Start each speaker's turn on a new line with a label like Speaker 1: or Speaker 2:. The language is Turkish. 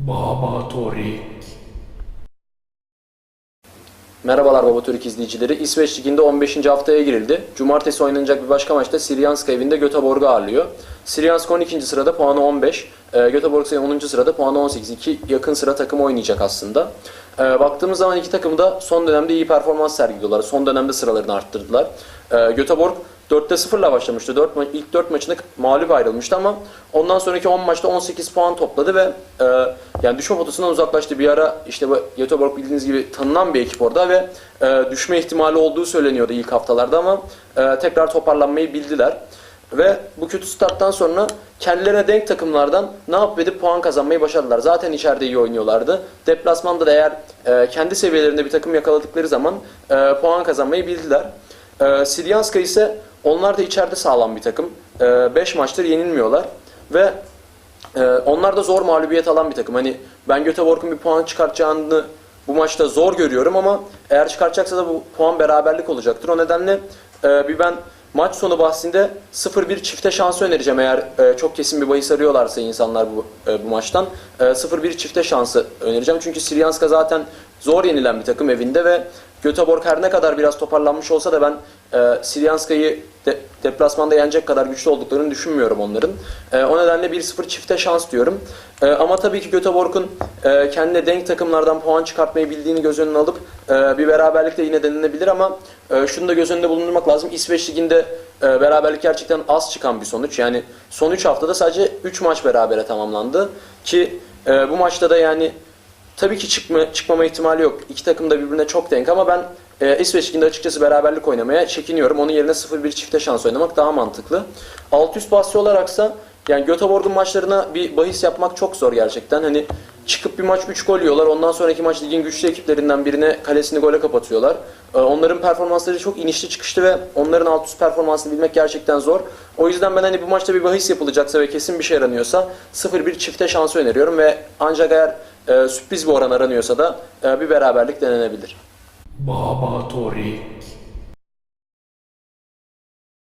Speaker 1: Baba Torik.
Speaker 2: Merhabalar Baba Türk izleyicileri. İsveç Ligi'nde 15. haftaya girildi. Cumartesi oynanacak bir başka maçta Siryanska evinde Göteborg'u ağırlıyor. Siryanska 12. sırada puanı 15. E, Göteborg ise 10. sırada puanı 18. İki yakın sıra takım oynayacak aslında. E, baktığımız zaman iki takım da son dönemde iyi performans sergiliyorlar. Son dönemde sıralarını arttırdılar. E, Göteborg 4'te 0 ile başlamıştı. 4 ma- ilk 4 maçını mağlup ayrılmıştı ama ondan sonraki 10 maçta 18 puan topladı ve e, yani düşme potasından uzaklaştı. Bir ara işte bu Göteborg bildiğiniz gibi tanınan bir ekip orada ve e, düşme ihtimali olduğu söyleniyordu ilk haftalarda ama e, tekrar toparlanmayı bildiler. Ve bu kötü starttan sonra kendilerine denk takımlardan ne yapıp edip puan kazanmayı başardılar. Zaten içeride iyi oynuyorlardı. Deplasmanda da eğer e, kendi seviyelerinde bir takım yakaladıkları zaman e, puan kazanmayı bildiler. E, Siryanska ise onlar da içeride sağlam bir takım. 5 maçtır yenilmiyorlar ve e, onlar da zor mağlubiyet alan bir takım. Hani ben Göteborg'un bir puan çıkartacağını bu maçta zor görüyorum ama eğer çıkartacaksa da bu puan beraberlik olacaktır. O nedenle e, bir ben maç sonu bahsinde 0-1 çifte şansı önereceğim eğer e, çok kesin bir bahis arıyorlarsa insanlar bu, e, bu maçtan. E, 0-1 çifte şansı önereceğim. Çünkü Siryanska zaten zor yenilen bir takım evinde ve Göteborg her ne kadar biraz toparlanmış olsa da ben e, Siryanska'yı de, deplasmanda yenecek kadar güçlü olduklarını düşünmüyorum onların. E, o nedenle 1-0 çifte şans diyorum. E, ama tabii ki Göteborg'un e, kendine denk takımlardan puan çıkartmayı bildiğini göz önüne alıp e, bir beraberlik de yine denilebilir ama e, şunu da göz önünde bulundurmak lazım. İsveç Ligi'nde e, beraberlik gerçekten az çıkan bir sonuç. Yani son 3 haftada sadece 3 maç berabere tamamlandı. Ki e, bu maçta da yani Tabii ki çıkma, çıkmama ihtimali yok. İki takım da birbirine çok denk ama ben e, İsveç Ligi'nde açıkçası beraberlik oynamaya çekiniyorum. Onun yerine 0-1 çifte şans oynamak daha mantıklı. Alt üst bahsi olaraksa yani Göteborg'un maçlarına bir bahis yapmak çok zor gerçekten. Hani çıkıp bir maç 3 gol yiyorlar. Ondan sonraki maç ligin güçlü ekiplerinden birine kalesini gole kapatıyorlar. E, onların performansları çok inişli çıkışlı ve onların alt üst performansını bilmek gerçekten zor. O yüzden ben hani bu maçta bir bahis yapılacaksa ve kesin bir şey aranıyorsa 0-1 çifte şansı öneriyorum ve ancak eğer e, sürpriz bir oran aranıyorsa da e, bir beraberlik denenebilir.
Speaker 1: Baba Torik.